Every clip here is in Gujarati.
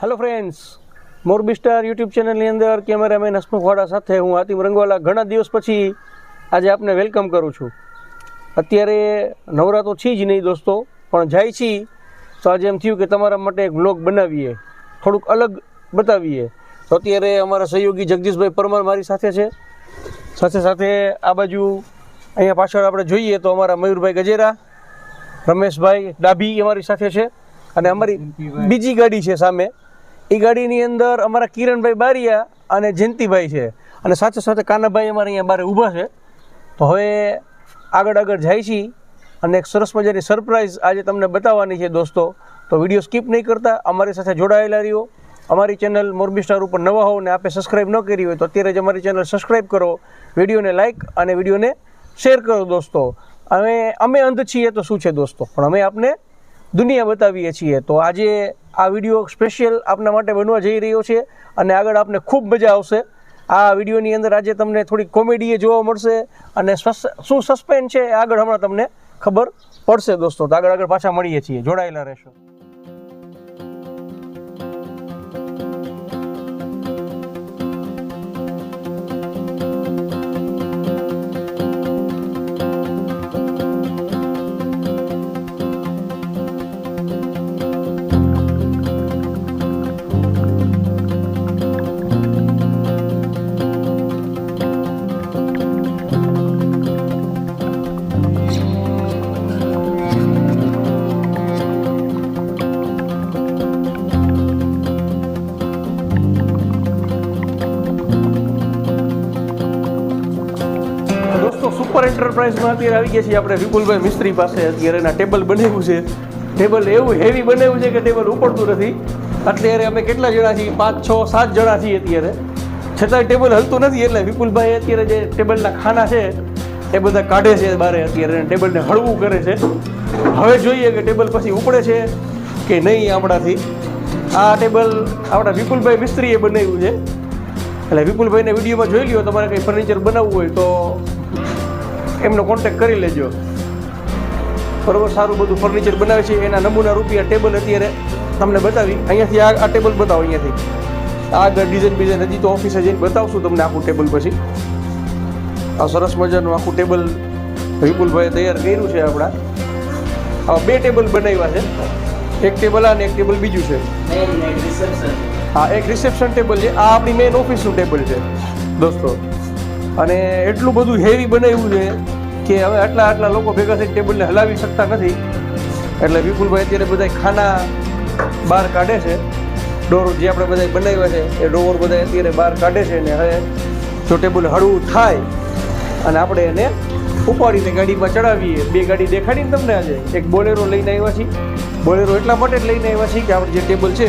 Hello friends Morbi star YouTube ચેનલની અંદર કેમેરામેન હસમુખવાડા સાથે હું આતિમ રંગવાલા. ઘણા દિવસ પછી આજે આપને વેલકમ કરું છું. અત્યારે નવરા તો છે જ નહીં દોસ્તો પણ જાય છી. તો આજે એમ થયું કે તમારા માટે એક વ્લોગ બનાવીએ. થોડુંક અલગ બતાવીએ. તો અત્યારે અમારા સહયોગી જગદીશભાઈ પરમાર મારી સાથે છે. સાથે સાથે આ બાજુ અહીંયા પાછળ આપણે જોઈએ તો અમારા મયુરભાઈ ગજેરા રમેશભાઈ ડાભી અમારી સાથે છે. અને અમારી બીજી ગાડી છે સામે. એ ગાડીની અંદર અમારા કિરણભાઈ બારિયા અને જયંતિભાઈ છે. અને સાથે સાથે કાનાભાઈ અમારે અહીંયા બારે ઊભા છે. તો હવે આગળ આગળ જાય છે. અને એક સરસ મજાની સરપ્રાઈઝ આજે તમને બતાવવાની છે દોસ્તો. તો વીડિયો સ્કીપ નહીં કરતા, અમારી સાથે જોડાયેલા રહ્યો. અમારી ચેનલ મોરબી સ્ટાર ઉપર નવા હોવ ને આપે સબસ્ક્રાઈબ ન કરી હોય તો અત્યારે જ અમારી ચેનલ સબસ્ક્રાઈબ કરો, વિડીયોને લાઇક અને વિડીયોને શેર કરો દોસ્તો. અમે અમે અંધ છીએ તો શું છે દોસ્તો? પણ અમે આપને દુનિયા બતાવીએ છીએ. તો આજે આ વીડિયો સ્પેશિયલ આપના માટે બનવા જઈ રહ્યો છે અને આગળ આપને ખૂબ મજા આવશે. આ વિડીયોની અંદર આજે તમને થોડી કોમેડીએ જોવા મળશે અને શું સસ્પેન્સ છે આગળ હમણાં તમને ખબર પડશે દોસ્તો. તો આગળ આગળ પાછા મળીએ છીએ. જોડાયેલા રહેશો. સુપર અત્યારે આવી ગયા છીએ આપણે વિપુલભાઈ મિસ્ત્રી પાસે. અત્યારે એના ટેબલ બનાવ્યું છે. ટેબલ એવું હેવી બનાવ્યું છે કે ટેબલ ઉપડતું નથી. અત્યારે અમે કેટલા જણા છીએ? પાંચ, છ, સાત જણા છીએ અત્યારે. છતાંય ટેબલ હલતું નથી એટલે વિપુલભાઈ અત્યારે જે ટેબલના ખાના છે, એ બધા કાઢે છે બારે અત્યારે ટેબલને હળવું કરે છે. હવે જોઈએ કે ટેબલ પછી ઉપડે છે કે નહીં આપણાથી. આ ટેબલ આપણા વિપુલભાઈ મિસ્ત્રીએ બનાવ્યું છે. એટલે વિપુલભાઈને વિડીયોમાં જોઈ લ્યો, તમારે કંઈ ફર્નિચર બનાવવું હોય તો એમનો કોન્ટેક્ટ કરી લેજો. બરોબર સારું બધું ફર્નિચર બનાવે છે એના નમૂના રૂપિયા ટેબલ અત્યારે તમને બતાવી. અહીંયાથી આ આ ટેબલ બતાવો અહીંયાથી. આગળ ડિઝાઇન બિઝાઇન હજી તો ઓફિસે જઈને બતાવશું તમને આખું ટેબલ પછી. આ સરસ મજાનું આખું ટેબલ વિપુલભાઈએ તૈયાર કર્યું છે આપણા. આવા બે ટેબલ બનાવ્યા છે. એક ટેબલ આ અને એક ટેબલ બીજું છે. હા એક રિસેપ્શન ટેબલ છે. આ આપણી મેઇન ઓફિસનું ટેબલ છે. દોસ્તો અને એટલું બધું હેવી બનાવ્યું છે કે હવે આટલા આટલા લોકો ભેગા થઈને ટેબલને હલાવી શકતા નથી. એટલે વિપુલભાઈ અત્યારે બધા ખાના બહાર કાઢે છે. ડોર જે આપણે બધા બનાવ્યા છે, એ ડોર બધા અત્યારે બહાર કાઢે છે ને હવે જો ટેબલ હળવું થાય અને આપણે એને ઉપાડીને ગાડીમાં ચડાવીએ. બે ગાડી દેખાડીને તમને આજે. એક બોલેરો લઈને આવ્યા છીએ. બોલેરો એટલા માટે જ લઈને આવ્યા છીએ કે આપણે જે ટેબલ છે,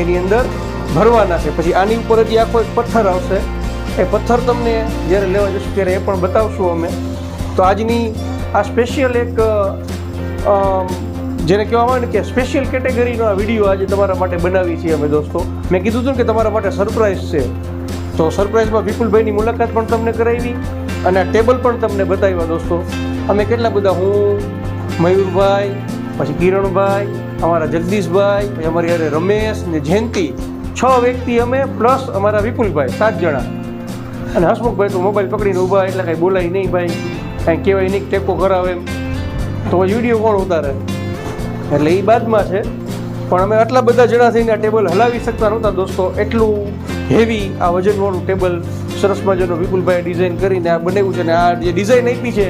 એની અંદર ભરવાના છે. પછી આની ઉપર હજી આખો એક પથ્થર આવશે. એ પથ્થર તમને જ્યારે લેવા જશું ત્યારે એ પણ બતાવશું અમે. તો આજની આ સ્પેશિયલ એક જેને કહેવામાં આવે ને કે સ્પેશિયલ કેટેગરીનો આ વીડિયો આજે તમારા માટે બનાવી છીએ અમે દોસ્તો. મેં કીધું હતું કે તમારા માટે સરપ્રાઈઝ છે. તો સરપ્રાઈઝમાં વિપુલભાઈની મુલાકાત પણ તમને કરાવી અને આ ટેબલ પણ તમને બતાવ્યા દોસ્તો. અમે કેટલા બધા હું, મયુરભાઈ, પછી કિરણભાઈ, અમારા જગદીશભાઈ, પછી અમારી અરે રમેશ ને જયંતિ. છ વ્યક્તિ અમે, પ્લસ અમારા વિપુલભાઈ, સાત જણા. અને હસમુખભાઈ તો મોબાઈલ પકડીને ઊભા, એટલે કાંઈ બોલાય નહીં ભાઈ. કાંઈ કહેવાય નહીં ટેકો કરાવે એમ. તો વીડિયો કોણ ઉતારે? એટલે એ બાદમાં છે. પણ અમે આટલા બધા જણા થઈને આ ટેબલ હલાવી શકતા નહોતા દોસ્તો. એટલું હેવી આ વજનવાળું ટેબલ સરસ મજાનો વિપુલભાઈએ ડિઝાઇન કરીને આ બનાવ્યું છે ને આ જે ડિઝાઇન આપી છે,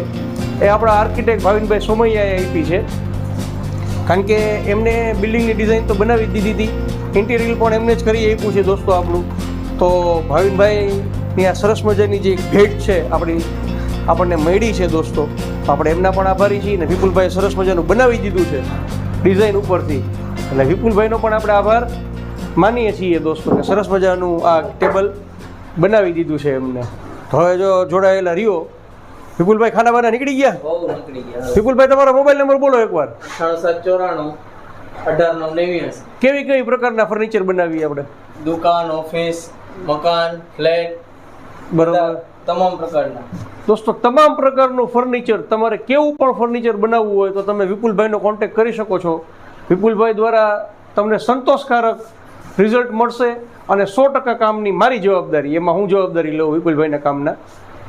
એ આપણા આર્કિટેક્ટ ભાવિનભાઈ સોમૈયાએ આપી છે. કારણ કે એમને બિલ્ડિંગની ડિઝાઇન તો બનાવી દીધી હતી. ઇન્ટિરિયર પણ એમને જ કરી આપ્યું છે દોસ્તો આપણું. તો ભાવિનભાઈની આ સરસ મજાની જે ભેટ છે આપણી આપણને મળી છે દોસ્તો તો આપણે એમના પણ આભારી છીએ અને વિપુલભાઈ સરસ મજાનું બનાવી દીધું છે ડિઝાઇન ઉપરથી. એટલે વિપુલભાઈનો પણ આપણે આભાર માનીએ છીએ દોસ્તો કે સરસ મજાનું આ ટેબલ બનાવી દીધું છે એમને. તો હવે જો જોડાયેલા રહ્યો વિપુલભાઈ ખાના બાના નીકળી ગયા? વિપુલભાઈ તમારો મોબાઈલ નંબર બોલો એકવાર. સાત ચોરાણું અઢાર નવ નેવ્યાસી કેવી કેવી પ્રકારના ફર્નિચર બનાવીએ આપણે? દુકાન ઓફિસ મકાન ફ્લેટ બરોબર. તમામ પ્રકારના. દોસ્તો તમામ પ્રકારનું ફર્નિચર તમારે કેવું પણ ફર્નિચર બનાવવું હોય તો તમે વિપુલભાઈનો કોન્ટેક્ટ કરી શકો છો. વિપુલભાઈ દ્વારા તમને સંતોષકારક રિઝલ્ટ મળશે અને સો ટકા કામની મારી જવાબદારી એમાં હું જવાબદારી લઉં વિપુલભાઈના કામના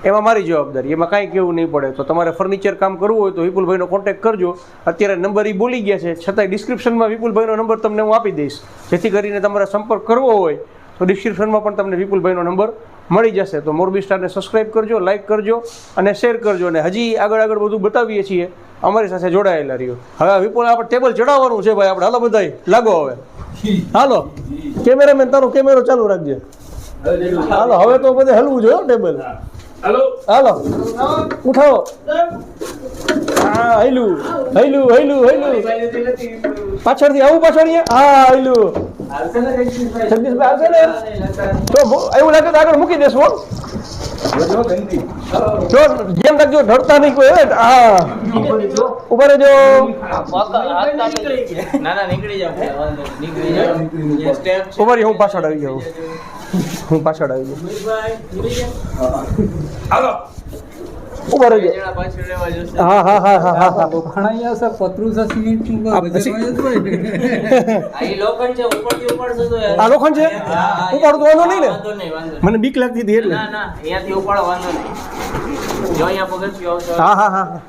એમાં મારી જવાબદારી એમાં કાંઈ કેવું નહીં પડે. તો તમારે ફર્નિચર કામ કરવું હોય તો વિપુલભાઈનો કોન્ટેક્ટ કરજો. અત્યારે નંબર એ બોલી ગયા છે છતાંય ડિસ્ક્રિપ્શનમાં વિપુલભાઈનો નંબર તમને હું આપી દઈશ. જેથી કરીને તમારે સંપર્ક કરવો હોય તો ડિસ્ક્રિપ્શનમાં પણ તમને વિપુલભાઈનો નંબર મળી જશે. તો મોરબી સ્ટારને સબસ્ક્રાઈબ કરજો લાઇક કરજો અને શેર કરજો. અને હજી આગળ આગળ બધું બતાવીએ છીએ. અમારી સાથે જોડાયેલા રહ્યો. હવે વિપુલ આપણે ટેબલ ચડાવવાનું છે ભાઈ. આપણે હાલો બધાય લાગો હવે. હાલો. કેમેરામેન તારો કેમેરો ચાલુ રાખજે. હાલો હવે તો બધે હલવું જોઈએ ટેબલ હાલો. હાલો. ઉઠાવો. હા હૈલું હૈલું હૈલું હૈલું. પાછળથી આવું પાછળ? હા હૈલું. જગદીશભાઈ આવશે ને? તો એવું લાગે તો આગળ મૂકી દેશું હો. જો જેમ રાખજો ઢળતા નહીં કોઈ હે. હા. ઊભા રહેજો. ઊભા રહી હું પાછળ આવી જાઉં હું પાછળ આવી જાઉં ઊભા રહેજો હા હા હા હા હા હા. પતરું છે સિમેન્ટનું? આ લોખંડ છે ઉપાડું તો વાંધો નહીં ને. મને બીક લાગતી હતી એટલે. ના ના અહીંયાથી ઉપાડો વાંધો નહીં. જો અહીંયા પગથિયું આવશે હા હા હા.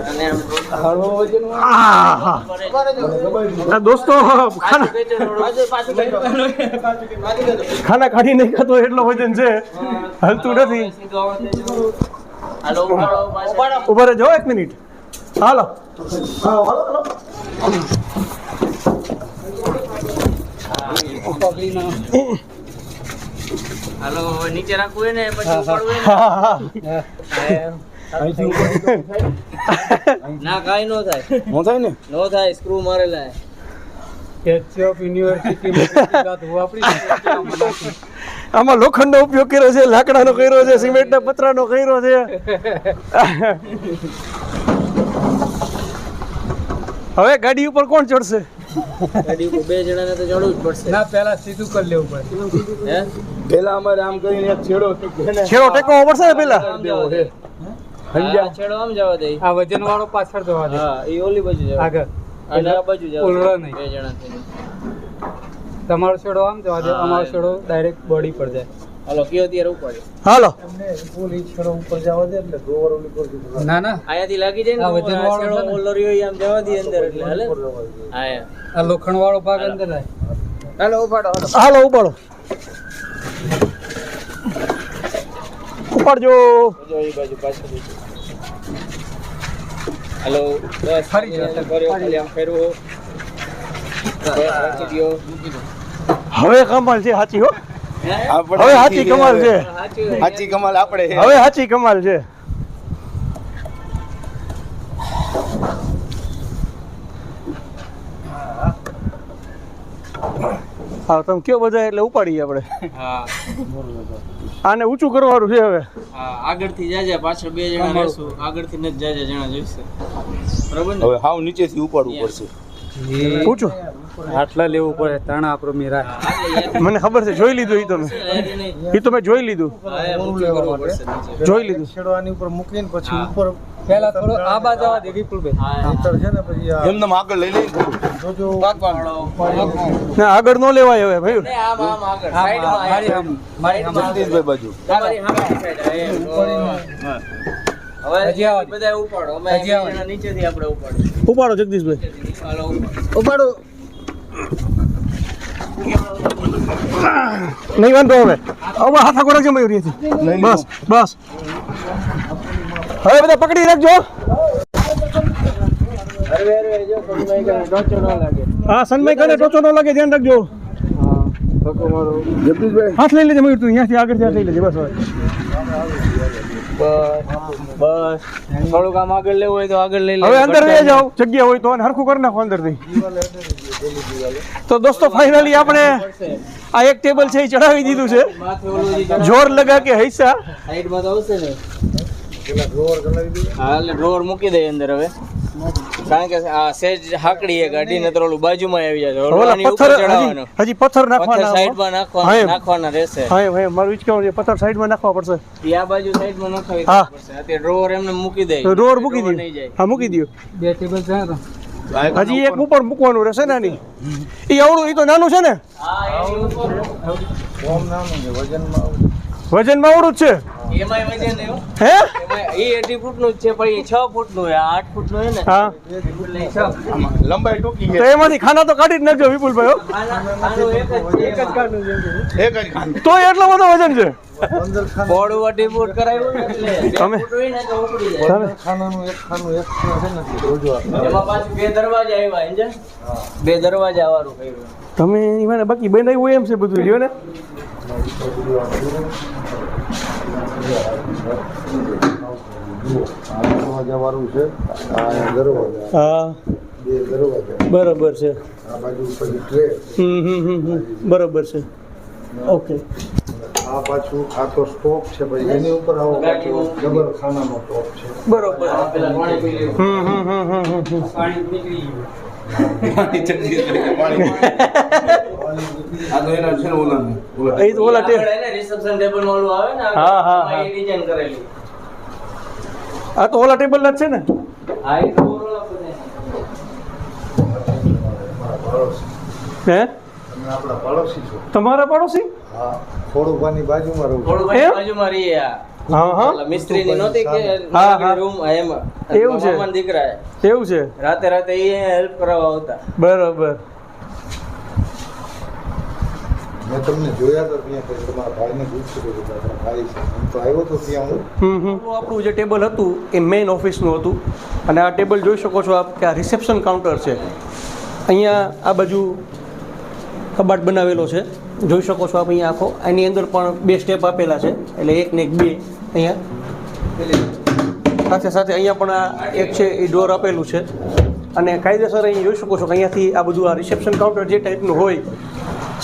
અને આમ આ હા આ દોસ્તો ખાના કાઢી નહીં ખાતો એટલો વજન છે. હલતું નથી. હાલો. ઊભા રહેજો એક મિનિટ. હાલો. હાલો નીચે રાખવું હોય ને પછી ને. કાંઈ નો થાય. નો થાય ને? નો થાય સ્ક્રૂ મારેલા. સ્ટેચ્યુ ઓફ યુનિવર્સિટી માં વાપરી આમાં લોખંડનો ઉપયોગ કર્યો છે લાકડાનો કર્યો છે સિમેન્ટના પતરાનો કર્યો છે. હવે ગાડી ઉપર કોણ ચડશે? ગાડી ઉપર બે જણાને તો ચડવું જ પડશે. ના પેલા સીધું કરી લેવું પડે. હે? અમારે આમ કરીને છેડો છેડો ટેકવો પડશે ને પેલા આમ જવા દે. છેડો આમ જવા દે. આ વજન વાળો પાછળ જવા દે. હા એ ઓલી બાજુ જવા આગળ. આ બાજુ જવા દે. નહીં. બે જણા થઈને. તમારો છેડો આમ જવા દે અમારો. છેડો ડાયરેક્ટ બોડી પર જાય. હાલો કયો અત્યારે ઉપર હાલો. ના ના. આયાથી લાગી જાય ને આ વજન વાળો છેડો ઓલો રહ્યો આમ જવા દે અંદર એટલે હાલે? આયા આ લોખંડ વાળો ભાગ અંદર જાય. હાલો ઉપાડો હાલો. હાલો ઉપાડો. ઉપાડજો. જો એ બાજુ પાછળ હાલો બસ. ફરી કર્યો, ખાલી આમ ફેરવો. બસ, રાખી દ્યો. હવે કમાલ છે સાચી હો. હવે સાચી કમાલ છે. સાચી કમાલ આપણે હવે સાચી કમાલ છે. હા તમે કયો બધા એટલે ઉપાડીએ આપણે. હા. આને ઊંચું કરવાનું છે હવે. હા આગળથી જાજે પાછળ બે જણા રહેશું. આગળથી નથી જાજે જણા જોઈશે. બરોબર ને? હવે હાવ નીચેથી ઉપાડવું પડશે. ઊંચું. આટલા લેવું પડે ત્રણ આપણો મેરા મને ખબર છે જોઈ લીધું એ તમે. એ તો મેં જોઈ લીધું. જોઈ લીધું. છેડવાની ઉપર થોડો આ બાજુ જવા દે વિપુલભાઈ હા, એમને આગળ લઈ ઉપાડો. ના આગળ ન લેવાય હવે ભાઈ. આમ, આમ, આગળ. સાઈડમાં, મારી સામે, મારી સામે. જગદીશભાઈ બાજુ. ઉપાડો. જગદીશભાઈ. ઉપાડો. નહીં વાંધો હવે. હવે હાથ આગળ રાખજો મયુરીથી બસ બસ. હવે બધા પકડી રાખજો. હા સનમય કને ટોચો ન લાગે ધ્યાન રાખજો. હાથ લઈ લેજે મયુર તું અહીંયાથી આગળ ત્યાં લઈ લેજે બસ હવે. બસ થોડુંક આમ આગળ લેવું હોય તો આગળ લઈ હવે અંદર લઈ જાઓ. જગ્યા હોય તો હરખું કરી નાખો અંદરથી. તો દોસ્તો ફાઇનલી આપણે આ એક ટેબલ છે એ ચડાવી દીધું છે. જોર લગા કે હૈસા? સાઈડમાં તો આવશે ને હા એટલે ડ્રોવર મૂકી દઈએ અંદર હવે. કારણ કે આ સેજ હાકડી છે ગાડી ને તો ઓલું બાજુમાં આવી જાય ઓલું ઉપર પથ્થર ચડાવવાનું હજી હજી પથ્થર પથ્થર નાખવાના સાઈડમાં નાખવાના નાખવાના રહેશે. હા. મારું ઈ જ કહેવાનું છે પથ્થર સાઈડમાં નાખવા પડશે. આ બાજુ સાઈડમાં નખાવી ડ્રોવર એમને મૂકી દે. તો મૂકી ડ્રોવર દો હા મૂકી દો બે ટેબલ છે. હજી એક ઉપર મૂકવાનું રહેશે ને આની એ અવળું એ તો નાનું છે ને? વજનમાં આવડું જ છે એમાંય વજન એવું હે એમાં એ અઢી ફૂટનું જ છે પણ એ છ ફૂટનું છે આઠ ફૂટનું છે ને હા છ. લંબાઈ ટૂંકી તો એમાંથી ખાના તો કાઢી જ નાખજો વિપુલભાઈ હો. આના- આનું એક જ એક જ કાઢનું છે. એક જ ખાંડ. તો એટલો બધો વજન છે અઢી ફૂટ કરાવ્યું ને તમે- ફૂટ એક ને તો એમાં પાછું બે દરવાજા આવ્યા? બે દરવાજા તમે એની બાકી બનાવ્યું એમ છે બધું લ્યો ને વાળું છે આ દરવાજા હા બે દરવાજા બરાબર છે બરાબર છે. ઓકે આ પાછું આ તો સ્ટોપ છે ભાઈ એની ઉપર આવો ડબલ ખાનાનો ટોપ છે બરોબર. હમ હમ હમ હમ. હમ પાણી નીકળી ગયું આ તો એના છે ઓલા ઓલા એ ટેબલમાં ઓલું આવે ને હા, હા, હા. એ design કરેલી. આ તો ઓલા ટેબલ ના જ છે ને? હા એ તો ઓલા. હે? તમારા પડોશી? હા ખોડુભાની બાજુમાં રહું ભાઈ બાજુમાં રહીએ આ. હા હા. મિસ્ત્રીની નહોતી કે હા, હા. રૂમ એમાં. એવું છે. દીકરા એવું છે? રાતે રાતે એ હેલ્પ કરવા આવતા. બરાબર. મેં તમને જોયા તો ત્યાં પછી તમારા ભાઈને પૂછ્યું કે તમારા ભાઈ છે. હું તો આવ્યો તો ત્યાં હું. આપણું જે ટેબલ હતું એ મેઇન ઓફિસનું હતું. અને આ ટેબલ જોઈ શકો છો આપ કે આ રિસેપ્શન કાઉન્ટર છે. અહીંયા આ બાજુ કબાટ બનાવેલો છે. જોઈ શકો છો આપ અહીંયા આખો. એની અંદર પણ બે સ્ટેપ આપેલા છે. એટલે એક ને એક બે અહીંયા. સાથે સાથે અહીંયા પણ આ એક છે એ ડોર આપેલું છે. અને કાયદેસર અહીં જોઈ શકો છો કે અહીંયાથી આ બધું આ રિસેપ્શન કાઉન્ટર જે ટાઈપનું હોય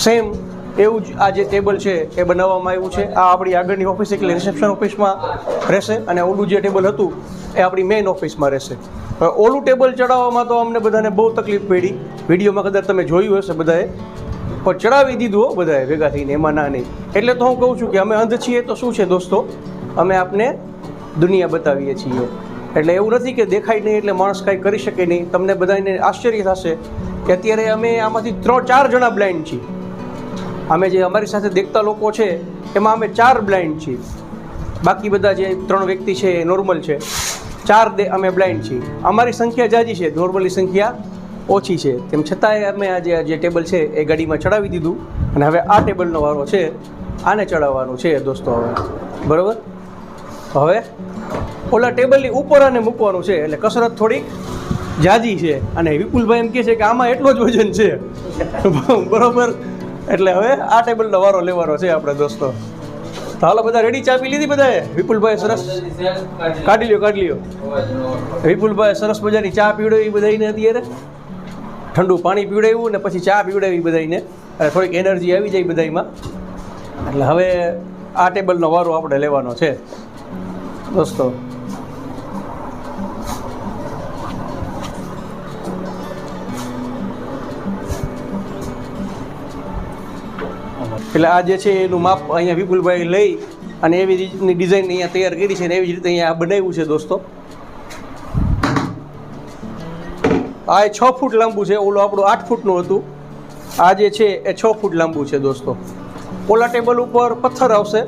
સેમ એવું જ આ જે ટેબલ છે એ બનાવવામાં આવ્યું છે. આ આપણી આગળની ઓફિસ એટલે રિસેપ્શન ઓફિસમાં રહેશે અને ઓલું જે ટેબલ હતું એ આપણી મેઇન ઓફિસમાં રહેશે. ઓલું ટેબલ ચડાવવામાં તો અમને બધાને બહુ તકલીફ પડી. વિડીયોમાં કદાચ તમે જોયું હશે બધાએ. પણ ચડાવી દીધું હો બધાએ ભેગા થઈને, એમાં ના નહીં. એટલે તો હું કહું છું કે અમે અંધ છીએ તો શું છે દોસ્તો? અમે આપને દુનિયા બતાવીએ છીએ. એટલે એવું નથી કે દેખાય નહીં એટલે માણસ કાંઈ કરી શકે નહીં. તમને બધાને આશ્ચર્ય થશે કે અત્યારે અમે આમાંથી ત્રણ ચાર જણા બ્લાઇન્ડ છીએ. અમે જે અમારી સાથે દેખતા લોકો છે, એમાં અમે ચાર બ્લાઇન્ડ છીએ. બાકી બધા જે ત્રણ વ્યક્તિ છે એ નોર્મલ છે. ચાર અમે બ્લાઇન્ડ છીએ. અમારી સંખ્યા જાજી છે નોર્મલી સંખ્યા ઓછી છે. તેમ છતાંય અમે આજે જે ટેબલ છે એ ગાડીમાં ચડાવી દીધું. અને હવે આ ટેબલનો વારો છે, આને ચડાવવાનો છે દોસ્તો હવે. બરાબર? હવે ઓલા ટેબલની ઉપર આને મૂકવાનું છે, એટલે કસરત થોડીક જાજી છે. અને વિપુલભાઈ એમ કહે છે કે આમાં એટલો જ વજન છે. બરોબર? એટલે હવે આ ટેબલનો વારો લેવાનો છે આપણે દોસ્તો. તો હાલો બધા રેડી ચા પી લીધી બધાએ? વિપુલભાઈ સરસ. કાઢી લ્યો કાઢી લ્યો. વિપુલભાઈ સરસ મજાની ચા પીવડાવી બધાને અત્યારે. ઠંડુ પાણી પીવડાવ્યું ને પછી ચા પીવડાવી બધાને અને થોડીક એનર્જી આવી જાય બધામાં એટલે હવે આ ટેબલનો વારો આપણે લેવાનો છે. દોસ્તો એટલે આ જે છે એનું માપ અહીંયા વિપુલભાઈ લઈ અને એવી રીતની ડિઝાઇન અહીંયા તૈયાર કરી છે અને એવી રીતે અહીંયા બનાવ્યું છે દોસ્તો. આ એ છ ફૂટ લાંબુ છે, ઓલું આપણું આઠ ફૂટનું હતું. આ જે છે એ છ ફૂટ લાંબુ છે દોસ્તો. ઓલા ટેબલ ઉપર પથ્થર આવશે.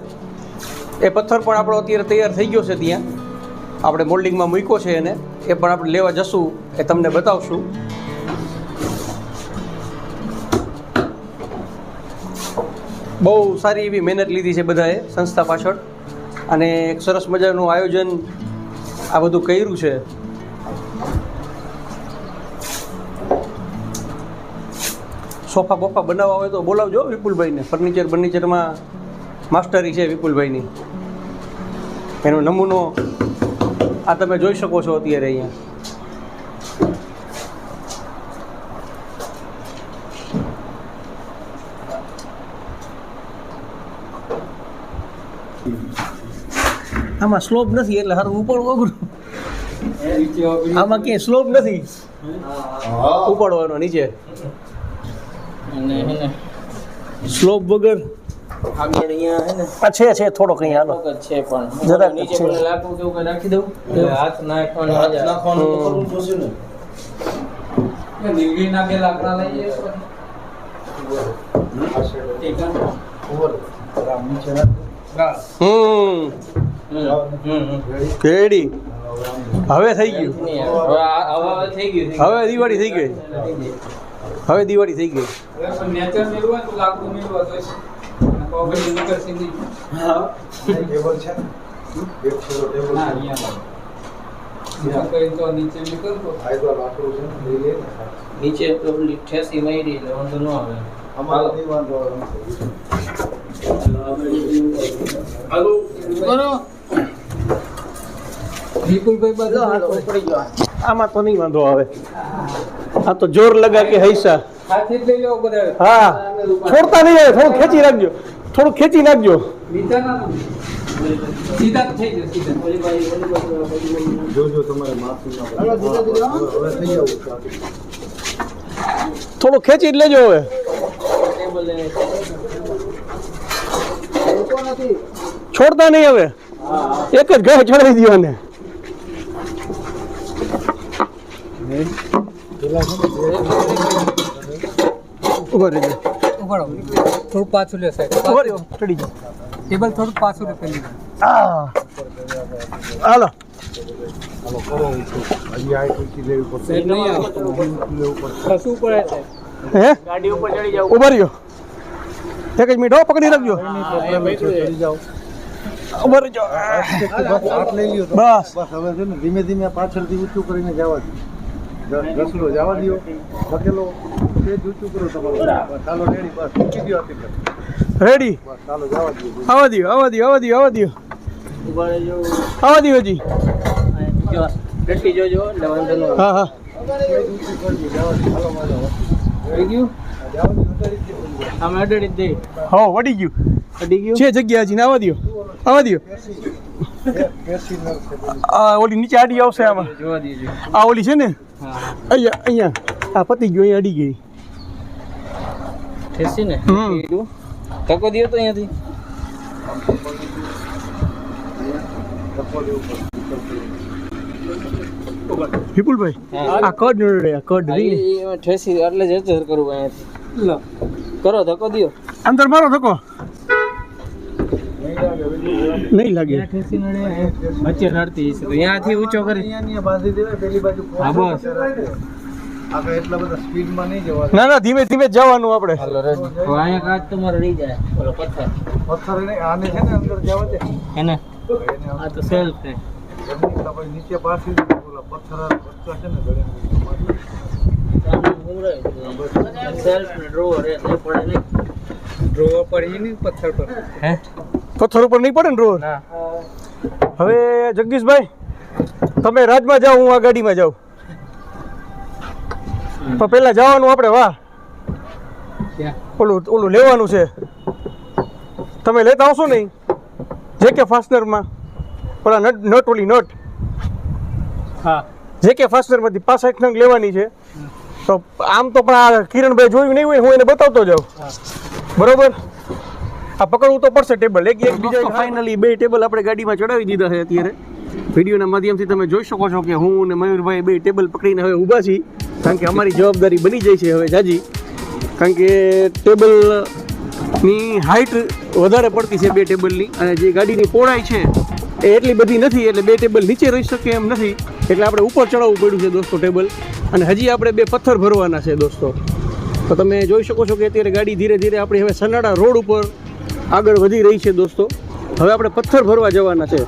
એ પથ્થર પણ આપણો અત્યારે તૈયાર થઈ ગયો છે ત્યાં. આપણે મોલ્ડિંગમાં મૂક્યો છે એને. એ પણ આપણે લેવા જશું, એ તમને બતાવશું. બહુ સારી એવી મહેનત લીધી છે બધાએ સંસ્થા પાછળ. અને એક સરસ મજાનું આયોજન આ બધું કર્યું છે. સોફા બોફા બનાવવા હોય તો બોલાવજો વિપુલભાઈને. ફર્નિચર ફર્નિચરમાં માસ્ટરી છે વિપુલભાઈની. એનો નમૂનો આ તમે જોઈ શકો છો અત્યારે અહીંયા. આમાં સ્લોપ નથી એટલે હારું ઉપર ઓગળું આમાં ક્યાંય સ્લોપ નથી. ઉપાડવાનો નીચે. અને હે ને. સ્લોપ વગર આગળ અહીંયા હે ને. છે છે થોડોક અહીંયા હાલો. થોડોક છે પણ. જરાક નીચે છે. પેલા લાકડું કેવું કંઈ રાખી દઉં? હાથ નાખવાની હાથ. નાખવાનું તો કરવું જોશે ને ના. બે લાકડા લઈ જઈએ આ ઉપર આ નીચે રાખ હમ. કેડી હવે થઈ ગયું હવે આ- હવે થઈ ગયું. હવે દિવાળી થઈ ગઈ. હવે દિવાળી થઈ ગઈ. નીચે નીકળતો તો ઠેસી મારી એટલે વાંધો ન આવે. આવે. વિપુલભાઈ બધું પડી ગયો આમાં તો નહીં વાંધો આવે. આ તો જોર લગા કે હૈસા. હા છોડતા નહીં આવે થોડું ખેંચી રાખજો. થોડું ખેંચી નાખજો સીધા થઈ સીધા. જોજો તમારે. થોડું ખેંચી જ લેજો હવે. છોડતા નહીં હવે. એક જ ઘર ચડાવી દો ને ઊભા રહેજો. ઊભા થોડું પાછું લે સાહેબ ઊભા રહ્યો. ચડી જાઓ. ટેબલ થોડું પાછું લે પેલી હાલો. ઊભા રહ્યો. એક જ મિનિટ હો પકડી રાખજો. ચડી જાઓ. ઊભા રહેજો. બસ લઈ લ્યો બસ. બસ હવે છે ને ધીમે ધીમે પાછળથી ઊંચું કરીને જવા દો. દ- ઘસડો જવા દો લખેલો તે જ ઊંચું કરો તમારું. ચાલો રેડી બસ મૂકી દો આથી બસ ચાલો જવા દો આવવા દો આવવા દો આવા દો આવવા દો ઊભા રહેજો. આવવા દો હજી. ગટ્ટી જોજો એટલે વાંધો ન હા હા. દો થઈ ગયું? જવા દો ઉતારી જ દો. અડડી જ હો વડી ગયું. છે જગ્યા હજી આવવા દો આવવા દો. આ ઓલી નીચે આડી આવશે આમાં. આ ઓલી છે ને? અહીંયા અહીંયા. આ પતી ગયો અહીંયા અડી ગઈ. ઠેસી ને? ધક્કો તો અહીંયાથી. વિપુલભાઈ આ કડ નડે આ કડ ઠેસી એટલે જ કરવું અહીંયાથી. કરો ધક્કો દ્યો. અંદર મારો ધક્કો. નહીં લાગે, વચ્ચે નડતી હશે તો અહીંયાથી ઊંચો કરી. હા, બસ. આપણે એટલા બધા સ્પીડમાં નહીં જવા ના ના ધીમે ધીમે જવાનું આપણે. અહીંયા કાચ તમારો રહી જાય ઓલો પથ્થર. પથ્થર એને આને છે ને અંદર જવા દે. એને? એને આ તો સેલ્ફ છે. નીચે પાછી ઓલા પથ્થર વચ્ચા છે ને ગળે. સેલ્ફ ને ડ્રોવર એ પડે નહીં. ડ્રોવર પર નહીં પથ્થર પર. હે? પથ્થર ઉપર નહીં પડે ને રોજ? હવે જગદીશભાઈ તમે રાજમાં જાઓ હું આ ગાડીમાં જાઉં. પણ પેલા જવાનું આપણે વાહ. ઓલું ઓલું લેવાનું છે. તમે લેતા આવશો નહીં? જે કે ફાસ્ટનરમાં પેલા નટ નટ ઓલી નટ. હા. જે કે ફાસ્ટનરમાંથી પાસઠ નંગ લેવાની છે. તો આમ તો પણ આ કિરણભાઈ જોયું નહીં હોય હું એને બતાવતો જાઉં. બરોબર? આ પકડવું તો પડશે ટેબલ એક એક બીજા ફાઇનલી બે ટેબલ આપણે ગાડીમાં ચડાવી દીધા છે અત્યારે. વિડીયોના માધ્યમથી તમે જોઈ શકો છો કે હું અને મયુરભાઈ બે ટેબલ પકડીને હવે ઊભા છીએ. કારણ કે અમારી જવાબદારી બની જાય છે હવે જાજી. કારણ કે ટેબલની હાઇટ વધારે પડતી છે બે ટેબલની અને જે ગાડીની પહોળાઈ છે એ એટલી બધી નથી એટલે બે ટેબલ નીચે રહી શકે એમ નથી. એટલે આપણે ઉપર ચડાવવું પડ્યું છે દોસ્તો ટેબલ અને હજી આપણે બે પથ્થર ભરવાના છે દોસ્તો. તો તમે જોઈ શકો છો કે અત્યારે ગાડી ધીરે ધીરે આપણી હવે સનાડા રોડ ઉપર આગળ વધી રહી છે દોસ્તો. હવે આપણે પથ્થર ભરવા જવાના છે.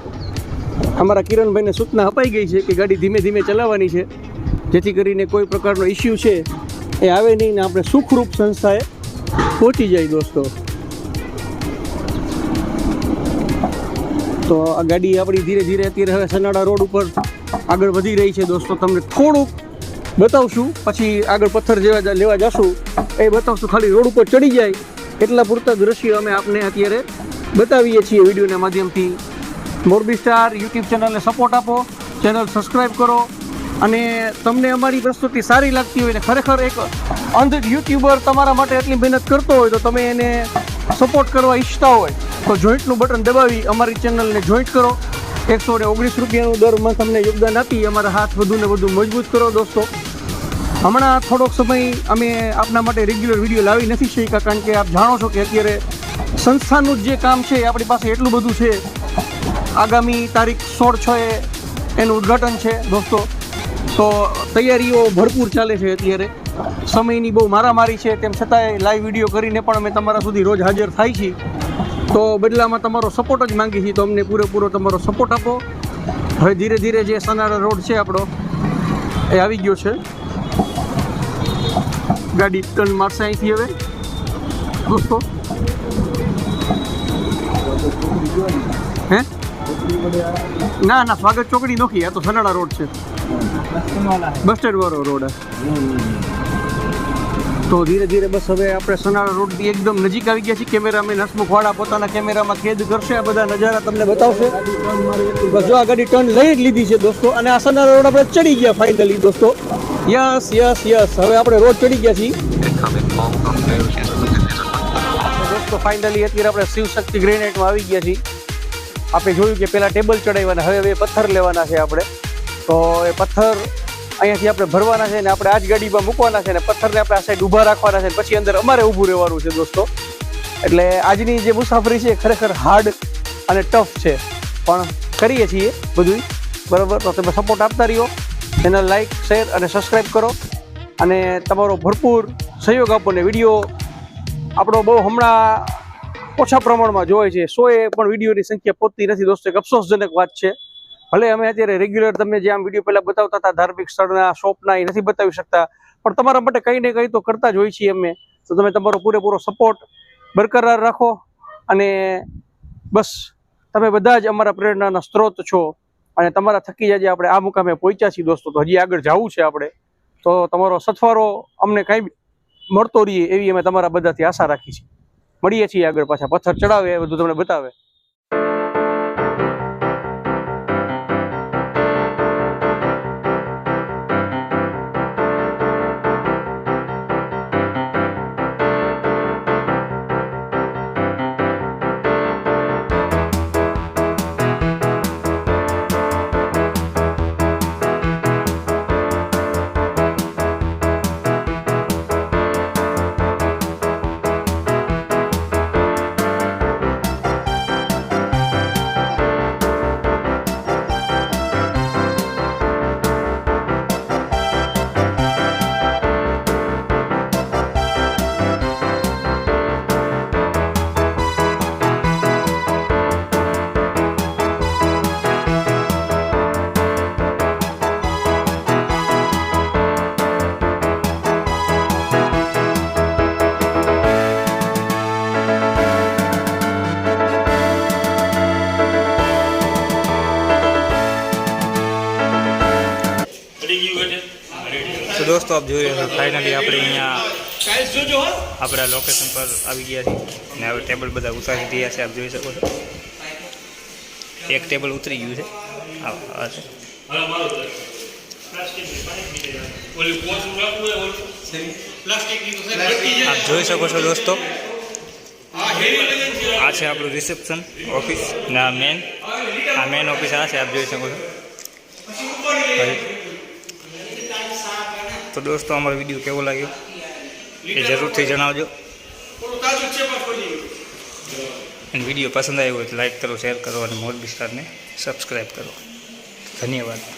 અમારા કિરણભાઈને સૂચના અપાઈ ગઈ છે કે ગાડી ધીમે ધીમે ચલાવવાની છે. જેથી કરીને કોઈ પ્રકારનો ઇસ્યુ છે એ આવે નહીં ને આપણે સુખરૂપ સંસ્થાએ પહોંચી જાય દોસ્તો. તો આ ગાડી આપણી ધીરે ધીરે અત્યારે હવે સનાડા રોડ ઉપર આગળ વધી રહી છે દોસ્તો. તમને થોડુંક બતાવશું. પછી આગળ પથ્થર જેવા લેવા જશું. એ બતાવશું, ખાલી રોડ ઉપર ચડી જાય. એટલા પૂરતા દ્રશ્યો અમે આપને અત્યારે બતાવીએ છીએ વિડીયોના માધ્યમથી. મોરબી સ્ટાર યુટ્યુબ ચેનલને સપોર્ટ આપો, ચેનલ સબસ્ક્રાઈબ કરો, અને તમને અમારી પ્રસ્તુતિ સારી લાગતી હોય ને ખરેખર એક અંધ યુટ્યુબર તમારા માટે એટલી મહેનત કરતો હોય તો તમે એને સપોર્ટ કરવા ઈચ્છતા હોય, તો જોઈન્ટનું બટન દબાવી, અમારી ચેનલને જોઈન્ટ કરો. એકસો ને ઓગણીસ રૂપિયાનું દર તમને યોગદાન આપી અમારા હાથ વધુ ને વધુ મજબૂત કરો દોસ્તો. હમણાં થોડોક સમય અમે આપના માટે રેગ્યુલર વીડિયો લાવી નથી શક્યા કારણ કે આપ જાણો છો કે અત્યારે સંસ્થાનું જ કામ છે આપણી પાસે એટલું બધું છે. આગામી તારીખ સોળ છ એ એનું ઉદ્ઘાટન છે દોસ્તો. તો તૈયારીઓ ભરપૂર ચાલે છે અત્યારે. સમયની બહુ મારામારી છે, તેમ છતાંય લાઈવ વીડિયો કરીને પણ અમે તમારા સુધી રોજ હાજર થાય છીએ. તો બદલામાં તમારો સપોર્ટ જ માંગીએ છીએ તો અમને પૂરેપૂરો તમારો સપોર્ટ આપો. હવે ધીરે ધીરે જે સનારા રોડ છે આપણો એ આવી ગયો છે. ગાડી ટર્ન મારશે અહીંથી હવે. દોસ્તો. હે? ના ના સ્વાગત ચોકડી નોખી. આ તો સનાડા રોડ છે. બસ સ્ટેન્ડ વાળો રોડ તો ધીરે ધીરે બસ હવે આપણે સનાડા રોડથી એકદમ નજીક આવી ગયા છીએ. કેમેરામેન હસમુખ વાળા પોતાના કેમેરામાં કેદ કરશે. આ બધા નજારા તમને બતાવશે. બસ જો આ ગાડી ટર્ન લઈ જ લીધી છે દોસ્તો. અને આ સનાળા રોડ આપણે ચડી ગયા ફાઇનલી દોસ્તો. યસ યસ યસ હવે આપણે રોડ ચડી ગયા છીએ. દોસ્તો ફાઇનલી અત્યારે આપણે શિવશક્તિ ગ્રેનેટમાં આવી ગયા છીએ. આપણે જોયું કે પહેલાં ટેબલ ચડાવવાના હવે હવે પથ્થર લેવાના છે આપણે. તો એ પથ્થર અહીંયાથી આપણે ભરવાના છે ને આપણે આ જ ગાડીમાં મૂકવાના છે ને પથ્થરને આપણે આ સાઈડ ઊભા રાખવાના છે પછી અંદર અમારે ઊભું રહેવાનું છે દોસ્તો. એટલે આજની જે મુસાફરી છે ખરેખર હાર્ડ અને ટફ છે. પણ કરીએ છીએ બધું બરાબર? તો તમે સપોર્ટ આપતા રહ્યો. ચેનલ લાઈક શેર અને સબસ્ક્રાઈબ કરો. અને તમારો ભરપૂર સહયોગ આપો ને વીડિયો આપણો બહુ હમણાં ઓછા પ્રમાણમાં જોવાય છે. સો એ પણ વિડીયોની સંખ્યા પહોંચતી નથી દોસ્તો. એક અફસોસજનક વાત છે. ભલે અમે અત્યારે રેગ્યુલર તમને જે આમ વીડિયો પહેલાં બતાવતા હતા, ધાર્મિક સ્થળના શોપના, એ નથી બતાવી શકતા. પણ તમારા માટે કંઈ ને કંઈ તો કરતા જ હોઈએ છીએ અમે. તો તમે તમારો પૂરેપૂરો સપોર્ટ બરકરાર રાખો અને બસ, તમે બધા જ અમારા પ્રેરણાના સ્ત્રોત છો. અને તમારા થકી જ આજે આપણે આ મુકામે પહોંચ્યા છીએ દોસ્તો. તો હજી આગળ જવું છે આપણે. તો તમારો સથવારો અમને કંઈ મળતો રહીએ એવી અમે તમારા બધાથી આશા રાખી છીએ. મળીએ છીએ આગળ પાછા. પથ્થર ચડાવે એ બધું તમને બતાવે. તો દોસ્તો, આપ જોઈ રહ્યા ફાઇનલી આપણે અહીંયા આપણા લોકેશન પર આવી ગયા છીએ. ને હવે ટેબલ બધા ઉતારી રહ્યા છે, આપ જોઈ શકો છો. એક ટેબલ ઉતરી ગયું છે. આ છે. આપ જોઈ શકો છો, દોસ્તો. આ છે આપણું રિસેપ્શન ઓફિસ ને મેન આ મેન ઓફિસ આ છે, આપ જોઈ શકો છો. તો દોસ્તો, અમારો વીડિયો કેવો લાગ્યો? એ જરૂરથી જણાવજો. અને વીડિયો પસંદ આવ્યો હોય તો લાઈક કરો, શેર કરો અને મોરબી સ્ટારને સબસ્ક્રાઈબ કરો. ધન્યવાદ.